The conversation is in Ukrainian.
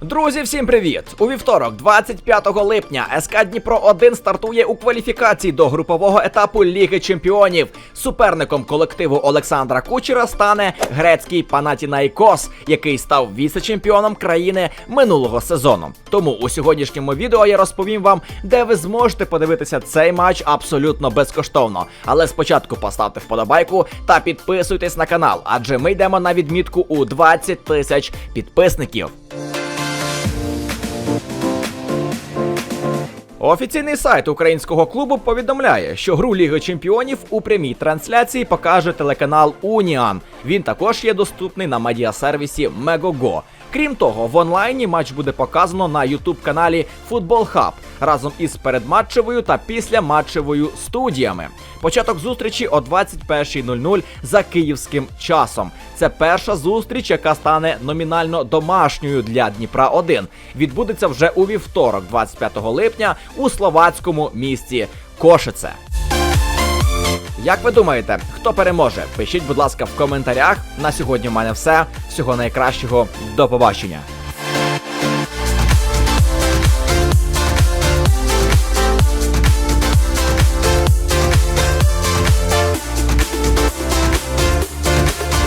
Друзі, всім привіт! У вівторок, 25 липня, СК Дніпро 1 стартує у кваліфікації до групового етапу Ліги Чемпіонів. Суперником колективу Олександра Кучера стане грецький Панатінайкос, який став віце-чемпіоном країни минулого сезону. Тому у сьогоднішньому відео я розповім вам, де ви зможете подивитися цей матч абсолютно безкоштовно. Але спочатку поставте вподобайку та підписуйтесь на канал, адже ми йдемо на відмітку у 20 тисяч підписників. Офіційний сайт українського клубу повідомляє, що гру Ліги Чемпіонів у прямій трансляції покаже телеканал Уніан. Він також є доступний на медіасервісі Мегого. Крім того, в онлайні матч буде показано на ютуб каналі Футбол Хаб разом із передматчевою та післяматчевою студіями. Початок зустрічі о 21.00 за київським часом. Це перша зустріч, яка стане номінально домашньою для Дніпра 1 Відбудеться вже у вівторок, 25 липня, у словацькому місті Кошице. Як ви думаєте, хто переможе? Пишіть, будь ласка, в коментарях. На сьогодні в мене все. Всього найкращого. До побачення.